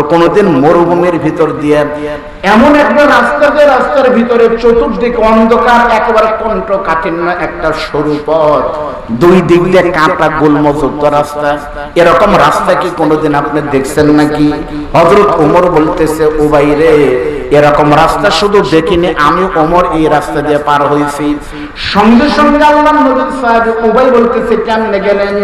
কোনোদিন মরুভূমির ভিতর দিয়ে এমন একটা রাস্তা যে রাস্তার ভিতরে চতুর্দিকে অন্ধকার, একেবারে কণ্ঠ কাঠিন্য একটা সরু পথ। দুই দিক দিয়ে কাঁটা গুলমযুক্ত রাস্তা। এরকম রাস্তা কি কোনোদিন আপনি দেখছেন নাকি? হজরত ওমর বলতেছে ও বাইরে এরকম রাস্তা শুধু দেখিনি, আমি ওমর এই রাস্তা দিয়ে পার হয়েছি। সঙ্গে সঙ্গে আল্লাহ নবীর সাহেব উবাই বলতেছে, কেমনে গেলেন?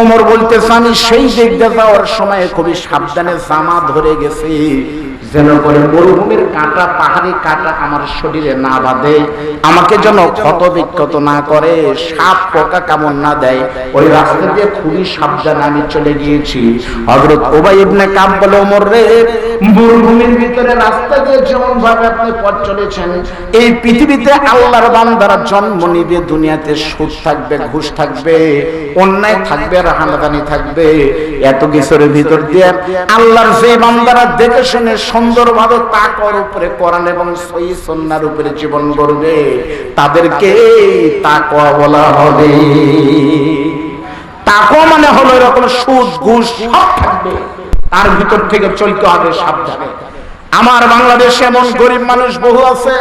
ওমর বলতেছে, আমি সেই দিক যাওয়ার সময় খুবই সাবধানে জামা ধরে গেছি। যেন করে মরুভূমির কাঁটা, পাহাড়ি কাঁটা আমার শরীরে না বাঁধে, আমাকে যেন ক্ষত বিক্ষত না করে, সাপ পোকা কেমন না দেয়, ওই রাস্তা দিয়ে খুবই সাবধানে আমি চলে গিয়েছি। হযরত ওবাই ইবনে কাব বলে, ওমর রে, মরুভূমির ভিতরে রাস্তা দিয়ে যেমন ভাবে আপনি পথ চলেছেন, এই পৃথিবীতে আল্লাহর বান্দারা জন্ম নিবে, দুনিয়াতে সুদ থাকবে, ঘুষ থাকবে, অন্যায় থাকবে, রাহানাদানি থাকবে, এত কিছুর ভিতর দিয়ে আল্লাহর যে বান্দারা দেখে শুনে সুন্দরভাবে তাকর উপরে কোরআন এবং সহি সন্ন্যার উপরে জীবন গড়বে। তাদেরকে তাকওয়া বলা হবে। তাকওয়া মানে হলো এরকম সুদ, ঘুষ সব থাকবে। তার ভিতর থেকে চলতে হবে সাবধানে। আমার বাংলাদেশে এমন গরিব মানুষ বহু আছে,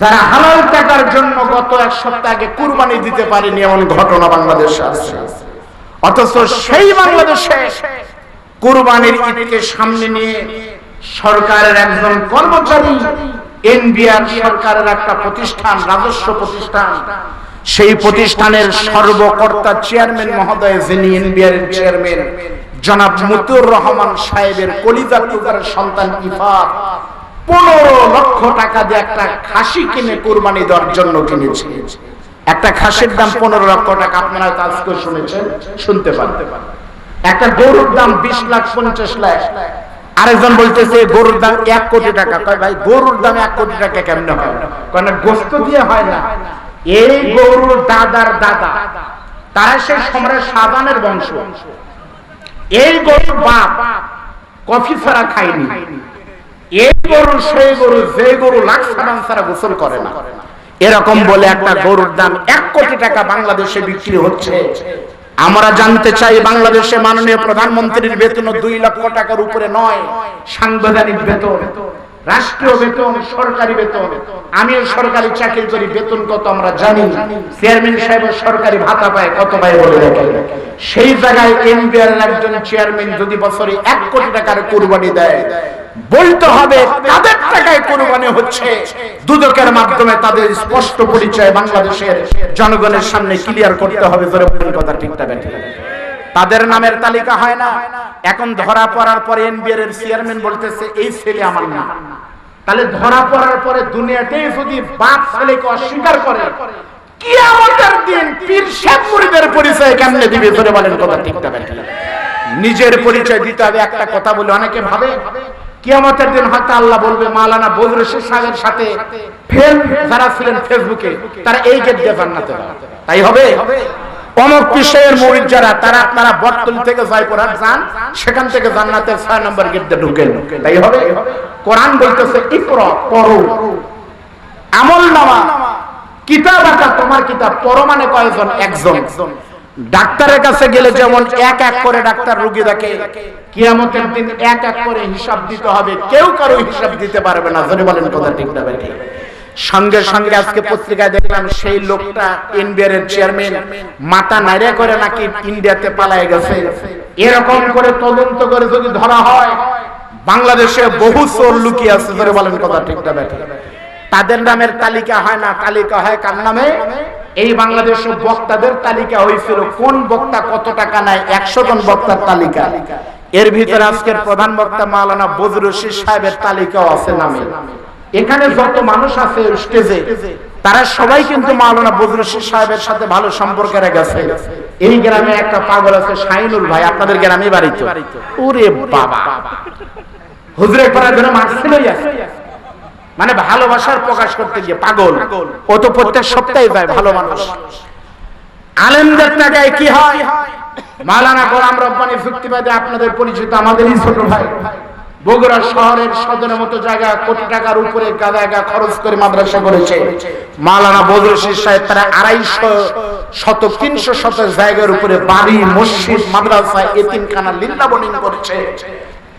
যারা হালাল টাকার জন্য গত এক সপ্তাহ আগে কুরবানি দিতে পারেনি, এমন ঘটনা বাংলাদেশে আছে। অথচ সেই বাংলাদেশে কুরবানির ঈদকে সামনে নিয়ে সরকারের একজন কর্মচারী, এনবিআর সরকারের একটা প্রতিষ্ঠান, রাজস্ব প্রতিষ্ঠান। সেই প্রতিষ্ঠানের সর্বকর্তা চেয়ারম্যান মহোদয়, যিনি এনবিআর এর চেয়ারম্যান, জনাব মুতুর রহমান সাহেবের কলিজা টুকার সন্তান ইফাত, পনেরো লক্ষ টাকা দিয়ে একটা খাসি কিনে কুরবানি দেওয়ার জন্য কিনেছে। একটা খাসির দাম পনেরো লক্ষ টাকা, আপনারা কাজ করে শুনেছেন, শুনতে পারেন। একটা গরুর দাম বিশ লাখ, পঞ্চাশ লাখ। আরেকজন বলতেছে, গরুর দাম এক কোটি টাকা। কয়, ভাই, গরুর দাম এক কোটি টাকা কেমনে হয়? না, গোস্ত দিয়ে হয় না। এই গরুর দাদার দাদা, তারা সেই সম্রাট সাবানের বংশ। এই গরুর বাপ কফি ছাড়া খায়নি। এই গরু সেই গরু, যে গরু লাখ সাবান ছাড়া গোসল করে না। এরকম বলে একটা গরুর দাম এক কোটি টাকা বাংলাদেশে বিক্রি হচ্ছে। আমরা জানতে চাই বাংলাদেশে মাননীয় প্রধানমন্ত্রীর বেতন দুই লক্ষ টাকার উপরে নয়। সাংবিধানিক বেতন, রাষ্ট্রীয় বেতন, সরকারি বেতন। আমিও সরকারি চাকরি করি, বেতন কত আমরা জানি। চেয়ারম্যান সাহেব সরকারি ভাতা পায়, কত পায় বলে সেই জায়গায় এনবিআর একজন চেয়ারম্যান যদি বছরে এক কোটি টাকার কুরবানি দেয় বলতে হবে কাদের টাকায় কোরবানি হচ্ছে। দুদকের মাধ্যমে তাদের স্পষ্ট পরিচয় বাংলাদেশের জনগণের সামনে ক্লিয়ার করতে হবে ধরে কথা ঠিকটা ব্যাঠে তাদের নামের তালিকা হয় না। এখন ধরা পড়ার পরে এনবিআর এর চেয়ারম্যান বলতেছে এই ছেলে আমার না। তাহলে ধরা পড়ার পরে দুনিয়াতেই যদি বাপ ছেলেকে অস্বীকার করে কি আমাদের দিন পীর শেখ মুরিদের পরিচয় কেমনে দিবে? ধরে বলেন কথা ব্যাঠে নিজের পরিচয় দিতে হবে একটা কথা বলে অনেকে ভাবে। কিয়ামতের দিন হয়তো আল্লাহ বলবে, মাওলানা বজরুল সাহেবের সাথে যারা ছিলেন ফেসবুকে তারা এই গেট দিয়ে জান্নাতে তাই হবে? বলতেছে আমল কিতাব তোমার কিতাব। পড়ো মানে কয়জন? একজন। ডাক্তারের কাছে গেলে যেমন এক এক করে ডাক্তার রুগী দেখে কিয়ামতের দিন এক এক করে হিসাব দিতে হবে। কেউ কারও হিসাব দিতে পারবে না। যদি বলেন কথা ঠিক না বেঠিক সঙ্গে সঙ্গে আজকে পত্রিকায় দেখলাম সেই লোকটা এনবিআর এর চেয়ারম্যান। মাথা নাইড়া করে নাকি ইন্ডিয়াতে পালায় গেছে? এরকম করে তদন্ত করে যদি ধরা হয় বাংলাদেশে বহু চোর লুকিয়ে আছে। ধরে বলেন কথা ঠিক না বেঠিক তাদের নামের তালিকা হয় না, তালিকা হয় কার নামে? এই বাংলাদেশের বক্তাদের তালিকা হয়েছিল। কোন বক্তা কত টাকা নেয়? একশো জন বক্তার তালিকা। এর ভিতরে আজকের প্রধান বক্তা মাওলানা বজরুল সাহেবের তালিকাও আছে নামে। এখানে যত মানুষ আছে স্টেজে, তারা সবাই কিন্তু মাওলানা বজরুল সাহেবের সাথে ভালো সম্পর্কে গেছে এই গ্রামে একটা পাগল আছে শাহিনুল ভাই, আপনাদের গ্রামে বাড়ি তো ওরে বাবা। হুজুরে জন্য মারছিলই আছে মানে ভালোবাসার প্রকাশ করতে গিয়ে পাগল। ও তো প্রত্যেক সপ্তাহে যায় ভালো মানুষ। আলেমদের টাকায় কি হয়? মালানা গোলাম রব্বানি যুক্তিবাদী আপনাদের পরিচিত আমাদেরই ছোট ভাই। বগুড়া শহরের সদরের মতো জায়গা কোটি টাকার উপরে জায়গা খরচ করে মাদ্রাসা করেছে। মালানা বদরুল সাহেব তারা আড়াইশো শত তিনশো শত জায়গার উপরে বাড়ি মসজিদ মাদ্রাসা এতিমখানা লিল্লা করেছে।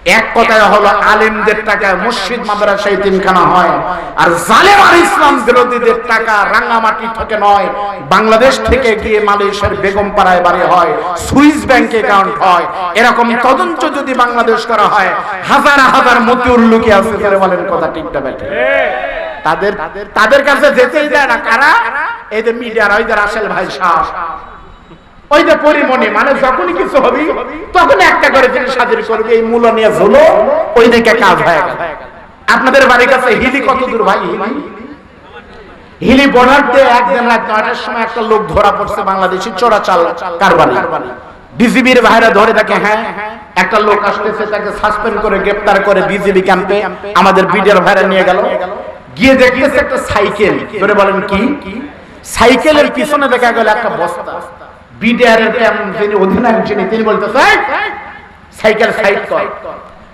এক কথায় হলো আলেমদের টাকা মসজিদ, মাদ্রাসায় তিনখানা হয়। আর জালেম আর ইসলাম বিরোধীদের টাকা রাঙ্গামাটি থেকে নয়। বাংলাদেশ থেকে গিয়ে মালয়েশিয়ার বেগম পাড়ায় বাড়ি হয়, সুইস ব্যাংক অ্যাকাউন্ট হয়। এরকম তদন্ত যদি বাংলাদেশ করা হয়, হাজার হাজার মতিউর লুকিয়ে আছে করে বলেন কথা ঠিকটা ব্যাটে তাদের তাদের কাছে যেতেই যায় না। কারা? এই যে মিডিয়ার, ওই যে ভাই সাহ। ওই যে পরিমণি মানে যখনই কিছু হবে, তখন একটা করে জিনিস হাজির করবে, এই মূল নিয়ে ঝুলো, ওই দিকে কাজ হয়ে গেল। আপনাদের বাড়ির কাছে হিলি কত দূর ভাই? হিলি দিয়ে একদিন রাত নয়টার সময় একটা লোক ধরা পড়ছে বাংলাদেশি চোরা চাল কারবারি। বিজিবির ভাইরা ধরে থাকে হ্যাঁ একটা লোক আসতেছে, তাকে সাসপেন্ড করে গ্রেপ্তার করে বিজিবি ক্যাম্পে আমাদের বিডিআর ভাইরা নিয়ে গেল। গিয়ে দেখতেছে একটা সাইকেল, ধরে বলেন কি? সাইকেলের পিছনে দেখা গেল একটা বস্তা। বিডিআর যিনি অধিনায়ক যিনি তিনি বলতেছে "এই, সাইকেল সাইড কর।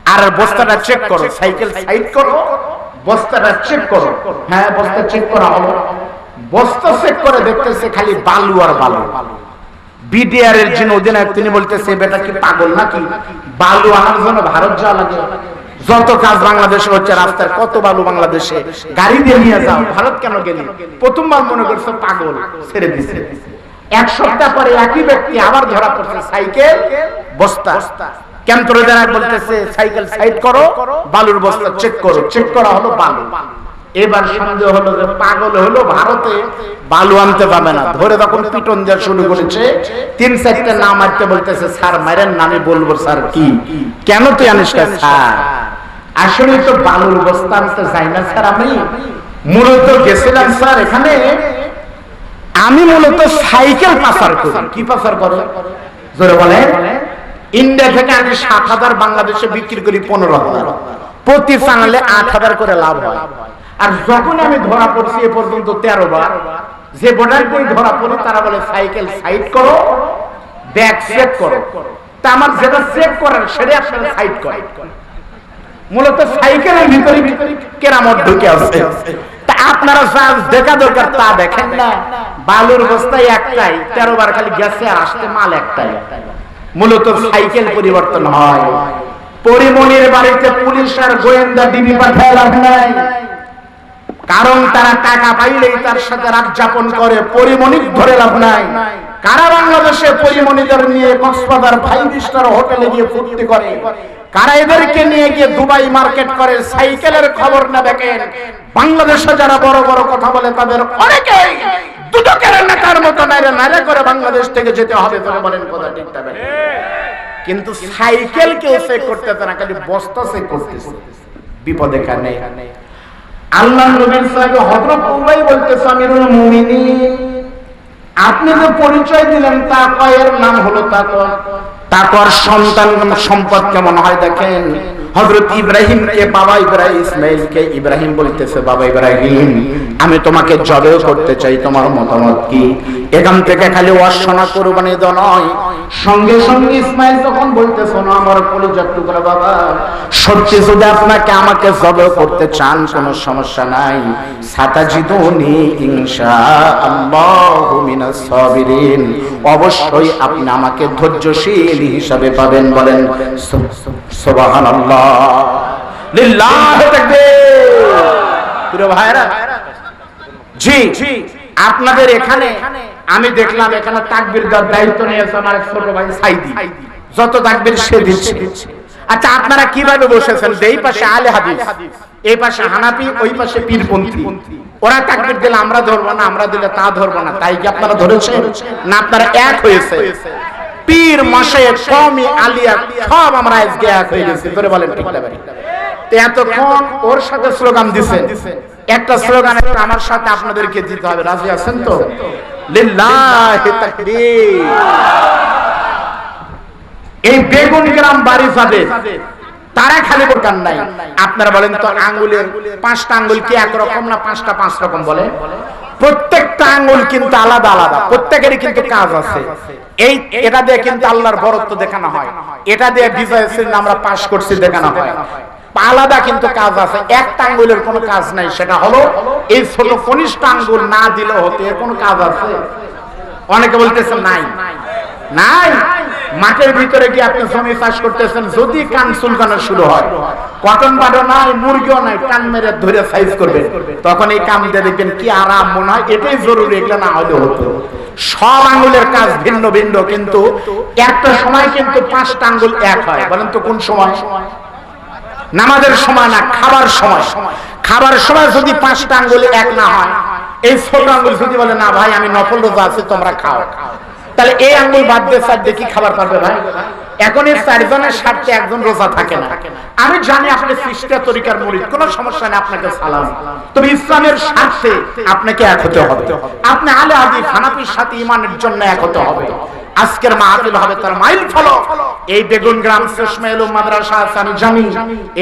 আর বস্তাটা চেক করো সাইকেল সাইড করো বস্তাটা চেক করো। হ্যাঁ বস্তা চেক করা হলো। বস্তা চেক করে দেখতেছে খালি বালু আর বালু। বিডিআর এর যিনি অধিনায়ক তিনি বলতেছে বেটা কি পাগল নাকি? বালু আনার জন্য ভারত যাওয়া লাগে। যত কাজ বাংলাদেশে হচ্ছে রাস্তার কত বালু বাংলাদেশে। গাড়ি দিয়ে নিয়ে যাও ভারত কেন গেলি? প্রথমবার মনে করছ পাগল ছেড়ে দিছে। এক সপ্তাহ পরে একই ব্যক্তি আবার ধরা পড়ছে সাইকেল বস্তা। কেন্দ্র যারা বলতেছে সাইকেল সাইড করো বালুর বস্তা চেক করো। চেক করা হলো বালু। এবার সন্দেহ হলো যে পাগল হলো ভারতে বালু আনতে পাবে না। ধরে তখন পিটন দেওয়া শুরু করেছে। তিন চারটে নাম মারতে বলতেছে স্যার মারেন না আমি বলব স্যার কি? কেন তুই আনিস না, স্যার? আসলে তো বালুর বস্তা আনতে যাই না স্যার আমি। মূলত গেছিলাম স্যার এখানে। আমি মূলত সাইকেল পাচার করি। কি পাচার করে? জোরে বলে ইন্ডিয়া থেকে আমি সাত হাজার বাংলাদেশে বিক্রি করি পনেরো হাজার। প্রতি চ্যানেলে আট হাজার করে লাভ হয়। আর যখন আমি ধরা পড়ছি এ পর্যন্ত তেরো বার, যে বোর্ডার করে ধরা পড়ি, তারা বলে, সাইকেল সাইড করো, ব্যাগ চেক করো। তা আমার যেটা চেক করার সেটা আপনারা সাইড করে। মূলত সাইকেলের ভিতরে কেরামত ঢুকে আছে। আপনারা দেখা দরকার, তা দেখেন না। বালুর বস্তায় একটাই, তেরো বার খালি গেছে আর আসতে মাল একটাই। মূলত সাইকেল পরিবর্তন হয়। পরিমণির বাড়িতে পুলিশ আর গোয়েন্দা ডিবি পাঠায় লাভ নাই। কারণ তারা টাকা পাইলেই তার সাথে রাত যাপন করে পরিমণিক ধরে লাভ নাই। কারা বাংলাদেশে পরিমণিদের নিয়ে কক্সবাজার ফাইভ স্টার হোটেলে গিয়ে ফুর্তি করে? কারা এদেরকে নিয়ে গিয়ে দুবাই মার্কেট করে? সাইকেলের খবর না দেখেন? বাংলাদেশে যারা বড় বড় কথা বলে, তাদের অনেকেই দুদকের নেতার মতো নাইরে নাইরে করে বাংলাদেশ থেকে যেতে হবে বলে বলেন কথা ঠিক তবে কিন্তু সাইকেল কেউ করতেছে না, খালি বস্তা চেক করতেছে। বিপদে কানে আল্লাহ নবীর সাহেব হযরত উবাই বলতেছে, আমিরুল আপনি যে পরিচয় দিলেন তা কয়ের নাম হলো তাকওয়া। তাকওয়ার সন্তান সম্পদ কেমন হয় দেখেন? হযরত ইব্রাহিম কে বাবা ইব্রাহিম ইসমাইল কে ইব্রাহিম বলতেছে, বাবা ইব্রাহিম, আমি তোমাকে জবে করতে চাই, তোমার মতামত কি? এখান থেকে খালি ওয়াসনা কুরবানি দাও নয়। সঙ্গে সঙ্গে ইসমাইল তখন বলতেছে, না, আমার কলিজার টুকরা বাবা। সত্যি যদি আপনাকে আমাকে জবে করতে চান, কোনো সমস্যা নাই। সাতাজিদুনি ইনশাআল্লাহু মিনাস সাবিরিন। অবশ্যই আপনি আমাকে ধৈর্যশীল হিসাবে পাবেন বলেন আপনাদের এখানে আমি দেখলাম এখানে তাকবীর দেওয়ার দায়িত্ব নিয়েছে আমার ছোট ভাই সাইদি। যত তাকবীর সে দিচ্ছে। আচ্ছা আপনারা কীভাবে বসেছেন? এই পাশে আলে হাদিস, এই পাশে হানাফি, ওই পাশে পীরপন্থী। ওরা তাকবির দিলে আমরা ধরবো না, আমরা দিলে তা ধরবো না। তাই কি আপনারা ধরেছেন? না, আপনারা এক হয়েছে। পীর মশে কমি আলিয়া সব আমরা আজকে এক হয়ে গেছি। ধরে বলেন, ঠিক না এতক্ষণ ওর সাথে স্লোগান দিছেন একটা স্লোগান আমার সাথে আপনাদেরকে দিতে হবে। রাজি আছেন তো? লিল্লাহি তাকবীর। এই বেগুন গ্রাম বাড়ি যাবে তারা খালি বোকান নাই। আপনারা বলেন তো আঙ্গুলের পাঁচটা আঙ্গুল কি একরকম না পাঁচটা পাঁচ রকম বলে? প্রত্যেকটা আঙ্গুল কিন্তু আলাদা আলাদা প্রত্যেকেরই কিন্তু কাজ আছে। এই এটা দিয়ে কিন্তু আল্লাহর বরত্ব দেখানো হয়। এটা দিয়ে বিজয় আমরা পাশ করছি দেখানো হয়। আলাদা কিন্তু কাজ আছে। একটা আঙ্গুলের কোনো কাজ নাই সেটা হলো এই ছোট কনিষ্ঠ আঙ্গুল না দিলে হতে এর কোনো কাজ আছে? অনেকে বলতেছে নাই। নাই? মাঠের ভিতরে গিয়ে আপনি জমি চাষ করতেছেন যদি কান চুলকানো শুরু হয় কটন বাটো নাই, মুরগিও নাই, টান মেরে ধরে সাইজ করবেন তখন এই কাম দিয়ে দেখবেন কি আরাম মনে হয়, এটাই জরুরি এগুলো না হলে হতো। সব আঙ্গুলের কাজ ভিন্ন ভিন্ন, কিন্তু একটা সময় কিন্তু পাঁচটা আঙ্গুল এক হয়। বলেন তো কোন সময়? নামাজের সময় না, খাবার সময়। খাবার সময় যদি পাঁচটা আঙ্গুল এক না হয়, এই ছোট আঙ্গুল যদি বলে, না ভাই, আমি নফল রোজা আছি, তোমরা খাও। তাহলে এই আঙ্গুল বাদ দিয়ে সাইড দেখি খাবার পারবে ভাই? এখন আমি জানি আপনি সৃষ্টা তরিকার মরিদ কোনো সমস্যা নেই, আপনাকে সালাম। তবে ইসলামের স্বার্থে আপনাকে এক হতে হবে। আপনি আলে আদি ফানাপির সাথে ইমানের জন্য এক হতে হবে। আজকের মাহফিল হবে তার মাইল ফলো এই বেগুন গ্রাম শেষমেল মাদ্রাসা আমি জানি।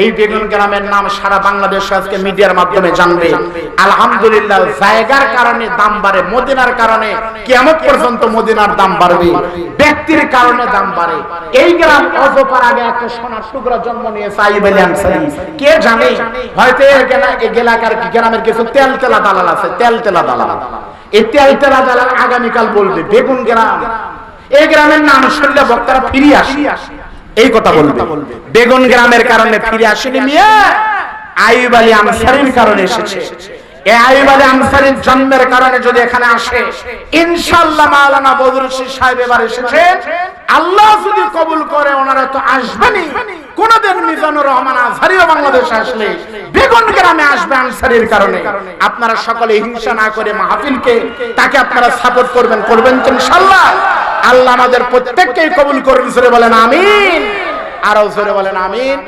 এই বেগুন গ্রামের নাম সারা বাংলাদেশ আজকে মিডিয়ার মাধ্যমে জানবে। আলহামদুলিল্লাহ, জায়গার কারণে দাম বাড়ে, মদিনার কারণে কিয়ামত পর্যন্ত মদিনার দাম বাড়বে। ব্যক্তির কারণে দাম বাড়ে। এই গ্রাম অজপার আগে একটা সোনার টুকরা জন্ম নিয়েছে আইব আলী আনসারী। কে জানে? হয়তো এলাকার গ্রামের কিছু তেল তেলা দালাল আছে তেল তেলা দালাল। এই তেল তেলা দালাল আগামীকাল বলবে, বেগুন গ্রাম এই গ্রামের নাম শুনলে বক্তারা ফিরে আসি। এই কথা বলবে। বেগুন গ্রামের কারণে ফিরে আসেনি মিয়া। আইব আলী আনসারির কারণে এসেছে। এই আইব আলী আনসারির জন্মের কারণে যদি এখানে আসে ইনশাআল্লাহ মাওলানা বদরুদ্দিন সাহেব এবার এসেছে। আল্লাহ যদি কবুল করে ওনারা তো আসবেনই। কোনদিন মিজানুর রহমান আজহারিও বাংলাদেশে আসলে বেগুন গ্রামে আসবে আনসারির কারণে। আপনারা সকলে হিংসা না করে মাহফিলকে তাকে আপনারা সাপোর্ট করবেন করবেন তো ইনশাআল্লাহ। আল্লাহ আমাদের প্রত্যেককেই কবুল করুন সরে বলেন আমিন। আরও সরে বলেন আমিন।